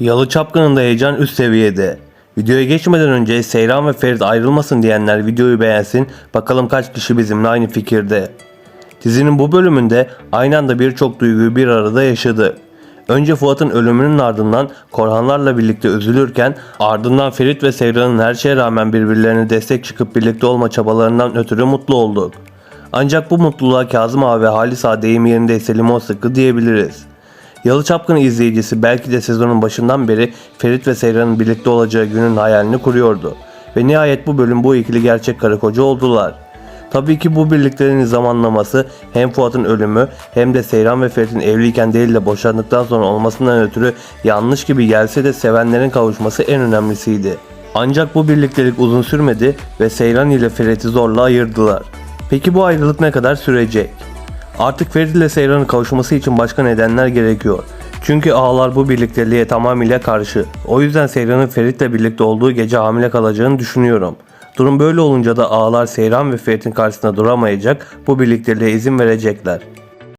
Yalı Çapkın'ın da heyecan üst seviyede. Videoya geçmeden önce Seyran ve Ferit ayrılmasın diyenler videoyu beğensin. Bakalım kaç kişi bizimle aynı fikirde. Dizinin bu bölümünde aynı anda birçok duyguyu bir arada yaşadı. Önce Fuat'ın ölümünün ardından Korhanlarla birlikte üzülürken ardından Ferit ve Seyran'ın her şeye rağmen birbirlerine destek çıkıp birlikte olma çabalarından ötürü mutlu olduk. Ancak bu mutluluğa Kazım Ağa ve Halis Ağa deyim yerindeyse limon sıkı diyebiliriz. Yalı Çapkın izleyicisi belki de sezonun başından beri Ferit ve Seyran'ın birlikte olacağı günün hayalini kuruyordu. Ve nihayet bu bölüm bu ikili gerçek karı koca oldular. Tabii ki bu birlikteliğin zamanlaması hem Fuat'ın ölümü hem de Seyran ve Ferit'in evliyken değil de boşandıktan sonra olmasından ötürü yanlış gibi gelse de sevenlerin kavuşması en önemlisiydi. Ancak bu birliktelik uzun sürmedi ve Seyran ile Ferit'i zorla ayırdılar. Peki bu ayrılık ne kadar sürecek? Artık Ferit ile Seyran'ın kavuşması için başka nedenler gerekiyor. Çünkü ağlar bu birlikteliğe tamamıyla karşı. O yüzden Seyran'ın Ferit'le birlikte olduğu gece hamile kalacağını düşünüyorum. Durum böyle olunca da ağlar Seyran ve Ferit'in karşısında duramayacak, bu birlikteliğe izin verecekler.